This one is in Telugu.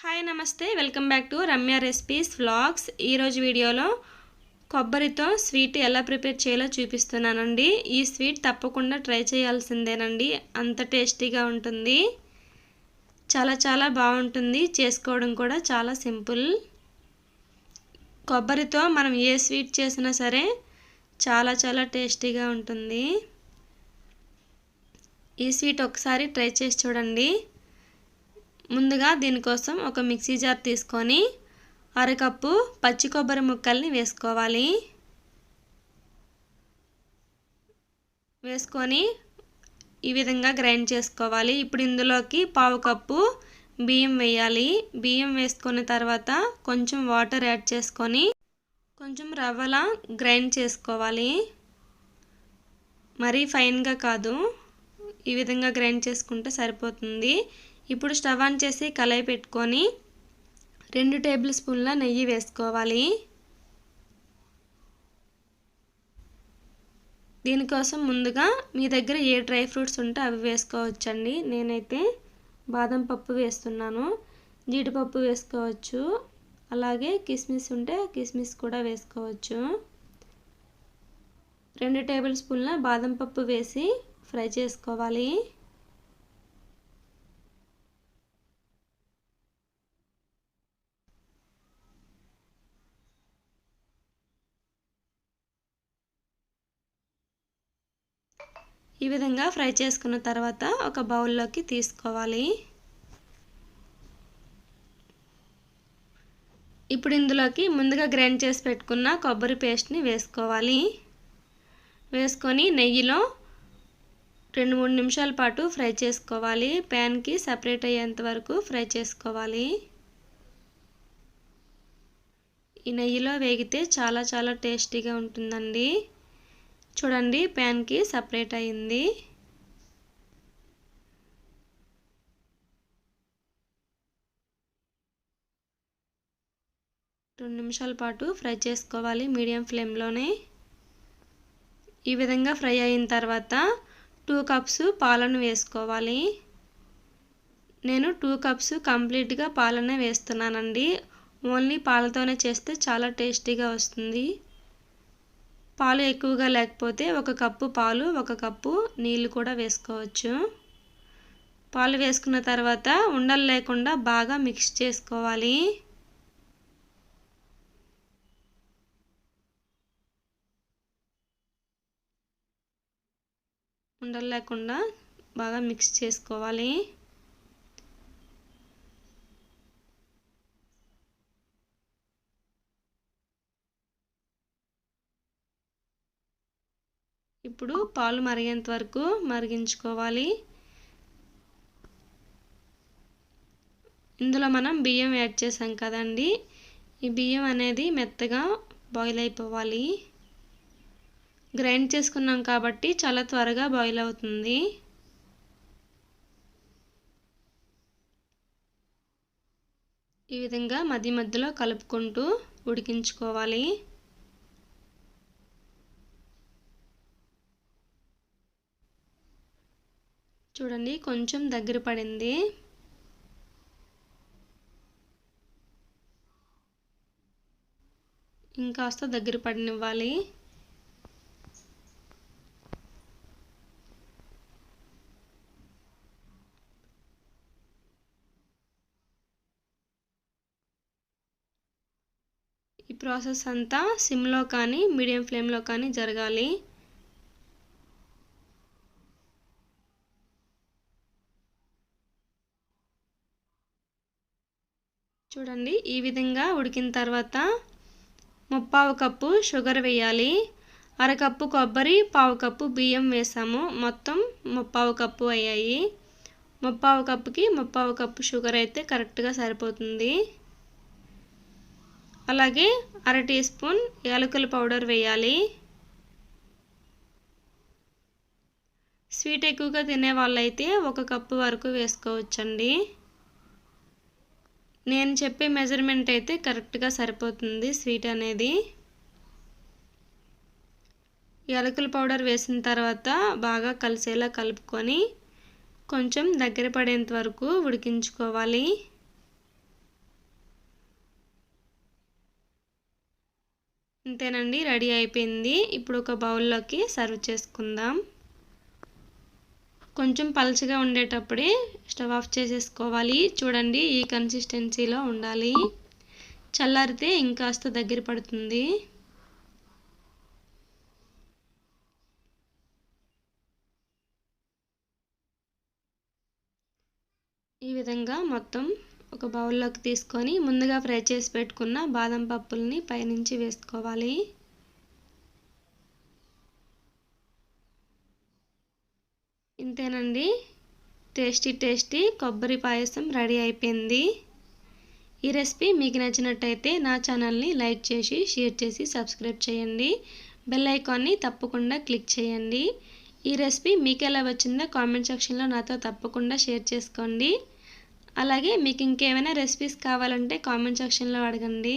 హాయ్ నమస్తే. Welcome back to Ramya recipes vlogs. ఈరోజు వీడియోలో కొబ్బరితో స్వీట్ ఎలా ప్రిపేర్ చేయాలో చూపిస్తున్నానండి. ఈ స్వీట్ తప్పకుండా ట్రై చేయాల్సిందేనండి. అంత టేస్టీగా ఉంటుంది. చాలా చాలా బాగుంటుంది. చేసుకోవడం కూడా చాలా సింపుల్. కొబ్బరితో మనం ఏ స్వీట్ చేసినా సరే చాలా చాలా టేస్టీగా ఉంటుంది. ఈ స్వీట్ ఒకసారి ట్రై చేసి చూడండి. ముందుగా దీనికోసం ఒక మిక్సీ జార్ తీసుకొని అరకప్పు పచ్చి కొబ్బరి ముక్కల్ని వేసుకోవాలి. వేసుకొని ఈ విధంగా గ్రైండ్ చేసుకోవాలి. ఇప్పుడు ఇందులోకి పావు కప్పు బియ్యం వేయాలి. బియ్యం వేసుకున్న తర్వాత కొంచెం వాటర్ యాడ్ చేసుకొని కొంచెం రవ్వలా గ్రైండ్ చేసుకోవాలి. మరీ ఫైన్గా కాదు. ఈ విధంగా గ్రైండ్ చేసుకుంటే సరిపోతుంది. ఇప్పుడు స్టవ్ ఆన్ చేసి కళాయి పెట్టుకొని రెండు టేబుల్ స్పూన్ల నెయ్యి వేసుకోవాలి. దీనికోసం ముందుగా మీ దగ్గర ఏ డ్రై ఫ్రూట్స్ ఉంటే అవి వేసుకోవచ్చండి. నేనైతే బాదం పప్పు వేస్తున్నాను. జీడిపప్పు వేసుకోవచ్చు. అలాగే కిస్మిస్ ఉంటే కిస్మిస్ కూడా వేసుకోవచ్చు. రెండు టేబుల్ స్పూన్ల బాదం పప్పు వేసి ఫ్రై చేసుకోవాలి. ఈ విధంగా ఫ్రై చేసుకున్న తర్వాత ఒక బౌల్లోకి తీసుకోవాలి. ఇప్పుడు ఇందులోకి ముందుగా గ్రైండ్ చేసి పెట్టుకున్న కొబ్బరి పేస్ట్ని వేసుకోవాలి. వేసుకొని నెయ్యిలో రెండు మూడు నిమిషాల పాటు ఫ్రై చేసుకోవాలి. ప్యాన్కి సపరేట్ అయ్యేంత వరకు ఫ్రై చేసుకోవాలి. ఈ నెయ్యిలో వేగితే చాలా చాలా టేస్టీగా ఉంటుందండి. చూడండి ప్యాన్కి సపరేట్ అయింది. రెండు నిమిషాల పాటు ఫ్రై చేసుకోవాలి మీడియం ఫ్లేమ్లోనే. ఈ విధంగా ఫ్రై అయిన తర్వాత టూ కప్స్ పాలను వేసుకోవాలి. నేను టూ కప్స్ కంప్లీట్గా పాలనే వేస్తున్నానండి. ఓన్లీ పాలతోనే చేస్తే చాలా టేస్టీగా వస్తుంది. పాలు ఎక్కువగా లేకపోతే ఒక కప్పు పాలు ఒక కప్పు నీళ్ళు కూడా వేసుకోవచ్చు. పాలు వేసుకున్న తర్వాత ఉండలు లేకుండా బాగా మిక్స్ చేసుకోవాలి. ఉండలు లేకుండా బాగా మిక్స్ చేసుకోవాలి. ఇప్పుడు పాలు మరిగేంత వరకు మరిగించుకోవాలి. ఇందులో మనం బియ్యం యాడ్ చేసాం కదండి. ఈ బియ్యం అనేది మెత్తగా బాయిల్ అయిపోవాలి. గ్రైండ్ చేసుకున్నాం కాబట్టి చాలా త్వరగా బాయిల్ అవుతుంది. ఈ విధంగా మధ్య మధ్యలో కలుపుకుంటూ ఉడికించుకోవాలి. చూడండి కొంచెం దగ్గర పడింది. ఇంకాస్త దగ్గర పడినివ్వాలి. ఈ ప్రాసెస్ అంతా సిమ్లో కానీ మీడియం ఫ్లేమ్లో కానీ జరగాలి. చూడండి ఈ విధంగా ఉడికిన తర్వాత ముప్పావు కప్పు షుగర్ వేయాలి. అరకప్పు కొబ్బరి పావు కప్పు బియ్యం వేసాము. మొత్తం ముప్పావు కప్పు అయ్యాయి. ముప్పావు కప్పుకి ముప్పావు కప్పు షుగర్ అయితే కరెక్ట్గా సరిపోతుంది. అలాగే అర టీ స్పూన్ యాలకుల పౌడర్ వేయాలి. స్వీట్ ఎక్కువగా తినే వాళ్ళైతే ఒక కప్పు వరకు వేసుకోవచ్చండి. నేను చెప్పే మెజర్మెంట్ అయితే కరెక్ట్గా సరిపోతుంది స్వీట్ అనేది. యాలకుల పౌడర్ వేసిన తర్వాత బాగా కలిసేలా కలుపుకొని కొంచెం దగ్గర పడేంత వరకు ఉడికించుకోవాలి. అంతేనండి రెడీ అయిపోయింది. ఇప్పుడు ఒక బౌల్లోకి సర్వ్ చేసుకుందాం. కొంచెం పలుచగా ఉండేటప్పుడే స్టవ్ ఆఫ్ చేసేసుకోవాలి. చూడండి ఈ కన్సిస్టెన్సీలో ఉండాలి. చల్లారితే ఇంకాస్త దగ్గర పడుతుంది. ఈ విధంగా మొత్తం ఒక బౌల్లోకి తీసుకొని ముందుగా ఫ్రై చేసి పెట్టుకున్న బాదం పప్పుల్ని పైనుంచి వేసుకోవాలి. ఇంతేనండి టేస్టీ టేస్టీ కొబ్బరి పాయసం రెడీ అయిపోయింది. ఈ రెసిపీ మీకు నచ్చినట్టయితే నా ఛానల్ని లైక్ చేసి షేర్ చేసి సబ్స్క్రైబ్ చేయండి. బెల్ ఐకాన్ని తప్పకుండా క్లిక్ చేయండి. ఈ రెసిపీ మీకు ఎలా వచ్చిందో కామెంట్ సెక్షన్లో నాతో తప్పకుండా షేర్ చేసుకోండి. అలాగే మీకు ఇంకేమైనా రెసిపీస్ కావాలంటే కామెంట్ సెక్షన్లో అడగండి.